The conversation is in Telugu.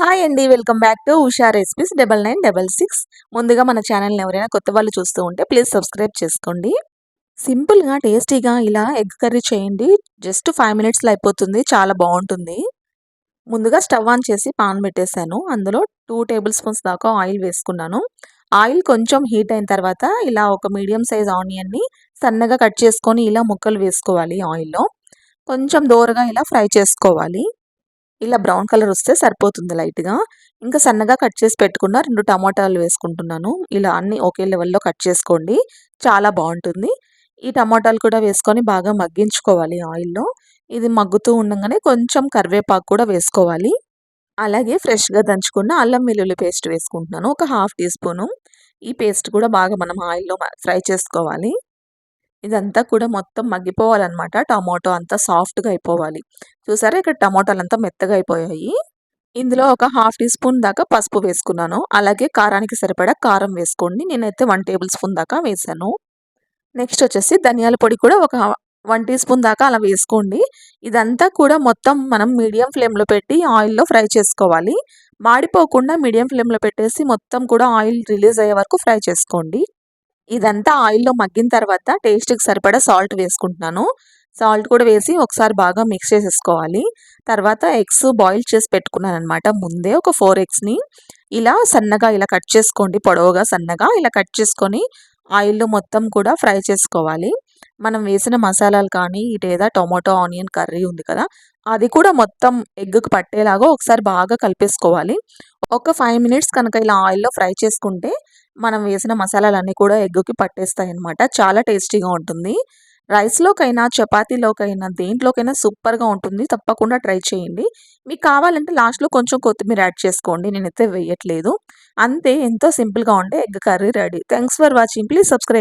హాయ్ అండి welcome back to Usha recipes double nine double six ముందుగా మన ఛానల్ని ఎవరైనా కొత్త వాళ్ళు చూస్తూ ఉంటే ప్లీజ్ సబ్స్క్రైబ్ చేసుకోండి. సింపుల్గా టేస్టీగా ఇలా ఎగ్ కర్రీ చేయండి. జస్ట్ ఫైవ్ మినిట్స్లో అయిపోతుంది చాలా బాగుంటుంది. ముందుగా స్టవ్ ఆన్ చేసి పాన్ పెట్టేశాను. అందులో టూ టేబుల్ స్పూన్స్ దాకా ఆయిల్ వేసుకున్నాను. ఆయిల్ కొంచెం హీట్ అయిన తర్వాత ఇలా ఒక మీడియం సైజ్ ఆనియన్ని సన్నగా కట్ చేసుకొని ఇలా ముక్కలు వేసుకోవాలి ఆయిల్లో. కొంచెం దోరగా ఇలా ఫ్రై చేసుకోవాలి. ఇలా బ్రౌన్ కలర్ వస్తే సరిపోతుంది లైట్గా. ఇంకా సన్నగా కట్ చేసి పెట్టుకున్న రెండు టమాటాలు వేసుకుంటున్నాను. ఇలా అన్ని ఒకే లెవెల్లో కట్ చేసుకోండి. చాలా బాగుంటుంది. ఈ టమాటాలు కూడా వేసుకొని బాగా మగ్గించుకోవాలి ఆయిల్లో. ఇది మగ్గుతూ ఉండగానే కొంచెం కరివేపాకు కూడా వేసుకోవాలి. అలాగే ఫ్రెష్గా దంచుకున్న అల్లం వెల్లుల్లి పేస్ట్ వేసుకుంటున్నాను. ఒక హాఫ్ టీ స్పూను. ఈ పేస్ట్ కూడా బాగా మనం ఆయిల్లో ఫ్రై చేసుకోవాలి. ఇదంతా కూడా మొత్తం మగ్గిపోవాలన్నమాట. టమాటో అంతా సాఫ్ట్గా అయిపోవాలి. చూసారా? ఇక్కడ టమాటాలు అంతా మెత్తగా అయిపోయాయి. ఇందులో ఒక హాఫ్ టీ స్పూన్ దాకా పసుపు వేసుకున్నాను. అలాగే కారానికి సరిపడా కారం వేసుకోండి. నేనైతే వన్ టేబుల్ స్పూన్ దాకా వేసాను. నెక్స్ట్ వచ్చేసి ధనియాల పొడి కూడా ఒక వన్ టీ స్పూన్ దాకా అలా వేసుకోండి. ఇదంతా కూడా మొత్తం మనం మీడియం ఫ్లేమ్లో పెట్టి ఆయిల్లో ఫ్రై చేసుకోవాలి. మాడిపోకుండా మీడియం ఫ్లేమ్లో పెట్టేసి మొత్తం కూడా ఆయిల్ రిలీజ్ అయ్యే వరకు ఫ్రై చేసుకోండి. ఇదంతా ఆయిల్లో మగ్గిన తర్వాత టేస్ట్కి సరిపడా సాల్ట్ వేసుకుంటున్నాను. సాల్ట్ కూడా వేసి ఒకసారి బాగా మిక్స్ చేసేసుకోవాలి. తర్వాత ఎగ్స్ బాయిల్ చేసి పెట్టుకున్నాను అనమాట ముందే ఒక ఫోర్ ఎగ్స్ని. ఇలా సన్నగా ఇలా కట్ చేసుకోండి పొడవుగా సన్నగా ఇలా కట్ చేసుకొని ఆయిల్లో మొత్తం కూడా ఫ్రై చేసుకోవాలి. మనం వేసిన మసాలాలు కానీ ఇటేదా టొమాటో ఆనియన్ కర్రీ ఉంది కదా అది కూడా మొత్తం ఎగ్కి పట్టేలాగా ఒకసారి బాగా కలిపేసుకోవాలి. ఒక ఫైవ్ మినిట్స్ కనుక ఇలా ఆయిల్లో ఫ్రై చేసుకుంటే మనం వేసిన మసాలాలన్నీ కూడా ఎగ్గుకి పట్టేస్తాయి అనమాట చాలా టేస్టీగా ఉంటుంది. రైస్లోకైనా చపాతీలోకైనా దేంట్లోకైనా సూపర్గా ఉంటుంది. తప్పకుండా ట్రై చేయండి. మీకు కావాలంటే లాస్ట్లో కొంచెం కొత్తిమీర యాడ్ చేసుకోండి. నేనైతే వేయట్లేదు. అంతే ఎంతో సింపుల్గా ఉంటే egg curry ready. Thanks for watching. Please subscribe